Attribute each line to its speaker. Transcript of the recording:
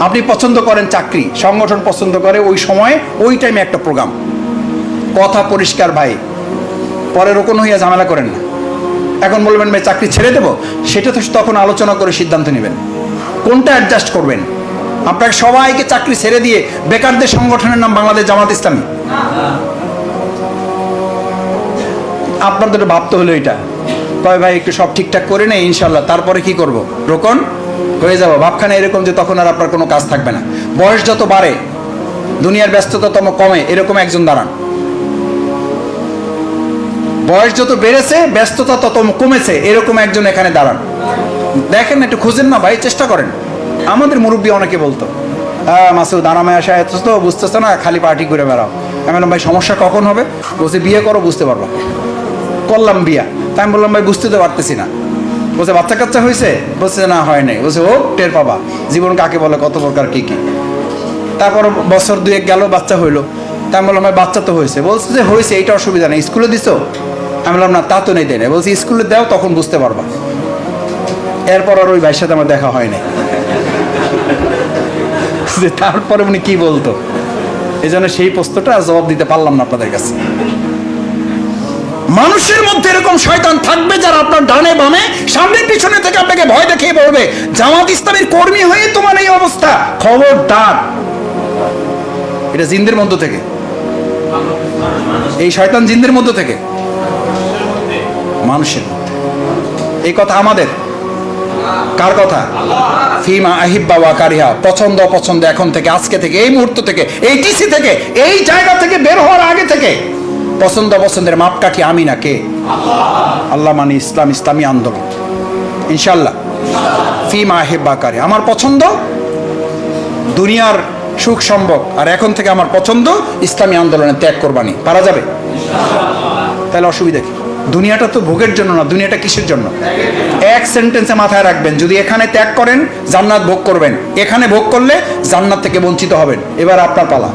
Speaker 1: আপনি পছন্দ করেন চাকরি, সংগঠন পছন্দ করে, ওই সময়ে, ওই টাইমে একটা প্রোগ্রাম কথা পরিষ্কার ভাই, পরে রোকন হইয়া ঝামেলা করেন না। এখন বলবেন, ভাই, চাকরি ছেড়ে দেবো? সেটা তো তখন আলোচনা করে সিদ্ধান্ত নেবেন। কোনটা অ্যাডজাস্ট করবেন? আপনাকে সবাইকে চাকরি ছেড়ে দিয়ে বেকারদের সংগঠনের নাম বাংলাদেশ জামাত ইসলামী? আপনাদের ভাবতে হলো এটা। কয় ভাই, একটু সব ঠিকঠাক করে নেই ইনশাল্লাহ তারপরে কি করব? রোকন? হয়ে যাব। ভাবখানে এরকম যে তখন আর আপনার কোনো কাজ থাকবে না। বয়স যত বাড়ে, দুনিয়ার ব্যস্ততাতম কমে, এরকম একজন দাঁড়ান। বয়স যত বেড়েছে, ব্যস্ততা তত কমেছে, এরকম একজন এখানে দাঁড়ান। দেখেন একটু খুঁজেন না ভাই, চেষ্টা করেন। আমাদের মুরব্বী অনেকে বলতো হ্যাঁ মাসুদ আরামে আসা এত তো বুঝতেছে না, খালি পার্টি করে বেড়াও। আমি বললাম, ভাই, সমস্যা কখন হবে? বলছে, বিয়ে করো, বুঝতে পারবা। করলাম, বিয়া। তাই আমি বললাম, ভাই, বুঝতে তো পারতেছি না। বলছে, বাচ্চা কাচ্চা হয়েছে বলছে, না, হয় নাই। বলছে, ও, টের পাবা। জীবন কাকে বলে, কত প্রকার, কি কি? তারপর বছর দুয়েক গেল, বাচ্চা হইল। তা আমি বললাম বাচ্চা তো হয়েছে বলছে যে হয়েছে এইটা অসুবিধা নেই। স্কুলে দিছো? আমি বললাম, না, তা তো নেই, দেয় বলছি, স্কুলে দাও, তখন বুঝতে পারবা। এরপর আর ওই ভাইয়ের সাথে আমার দেখা হয় নাই। যে, তারপরে উনি কি বলতো? এই জন্য সেই প্রশ্নটা জবাব দিতে পারলাম না আপনাদের কাছে। মানুষের মধ্যে এরকম শয়তান থাকবে যারা আপনার ডানে বামে সামনে পিছনে থেকে আপনাকে ভয় দেখিয়ে বলবে, জামাত ইসলামের কর্মী হয়ে তোমার এই অবস্থা। খবরদার। এটা জিন্দের মধ্য থেকে। এই শয়তান জিন্দের মধ্য থেকে। মানুষের এই কথা আমাদের। কার কথা? ফিমা আহিব্বা ওয়া কারিহা। পছন্দ অপছন্দ এখন থেকে, আজকে থেকে, এই মুহূর্ত থেকে, এই টিসি থেকে, এই জায়গা থেকে বের হওয়ার আগে থেকে। পছন্দ অপছন্দের মাপকাঠি আমি না কে? আল্লাহ মানে ইসলাম, ইসলামী আন্দোলন। ইনশাল্লাহ ফিমা আহিব্বা কারি। আমার পছন্দ দুনিয়ার সুখ সম্ভব। আর এখন থেকে আমার পছন্দ ইসলামী আন্দোলনে ত্যাগ করবানি। পারা যাবে? তাহলে অসুবিধা কি? দুনিয়াটা তো ভোগের জন্য না, দুনিয়াটা কিসের জন্য? এক সেন্টেন্সে মাথায় রাখবেন, যদি এখানে ত্যাগ করেন, জান্নাত ভোগ করবেন। এখানে ভোগ করলে জান্নাত থেকে বঞ্চিত হবেন। এবার আপনার পালা।